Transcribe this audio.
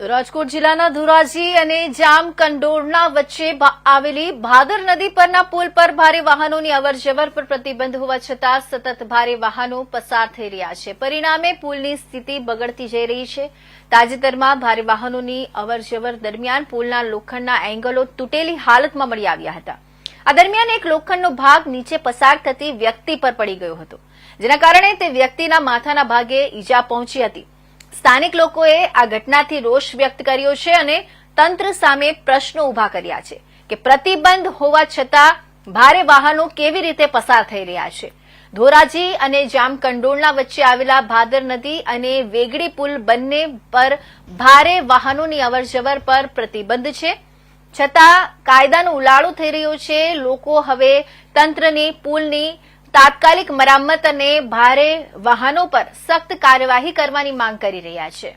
રાજકોટ જિલ્લાના ધોરાજી અને જામકંડોરણા વચ્ચે આવેલી ભાદર નદી પરના પુલ પર ભારે વાહનોની અવરજવર પર પ્રતિબંધ હોવા છતાં સતત ભારે વાહનો પસાર થઈ રહ્યા છે. પરિણામે પુલની સ્થિતિ બગડતી જઈ રહી છે. તાજેતરમાં ભારે વાહનોની અવરજવર દરમિયાન પુલના લોખંડના એંગલો તૂટેલી હાલતમાં મળી આવ્યા હતા. આ દરમિયાન એક લોખંડનો ભાગ નીચે પસાર થતી વ્યક્તિ પર પડી ગયો હતો, જેના કારણે તે વ્યક્તિના માથાના ભાગે ઈજા પહોંચી હતી. સ્થાનિક લોકોએ આ ઘટનાથી રોષ વ્યક્ત કર્યો છે અને તંત્ર સામે પ્રશ્નો ઊભા કર્યા છે કે પ્રતિબંધ હોવા છતાં ભારે વાહનો કેવી રીતે પસાર થઈ રહ્યા છે. ધોરાજી અને જામકંડોળના વચ્ચે આવેલા ભાદર નદી અને વેગડી પુલ બંને પર ભારે વાહનોની અવરજવર પર પ્રતિબંધ છે. છતાં કાયદાનો ઉલાળો થઈ રહ્યો છે. લોકો હવે તંત્રની પુલની તાત્કાલિક મરામત અને ભારે વાહનો પર સખ્ત કાર્યવાહી કરવાની માંગ કરી રહ્યા છે.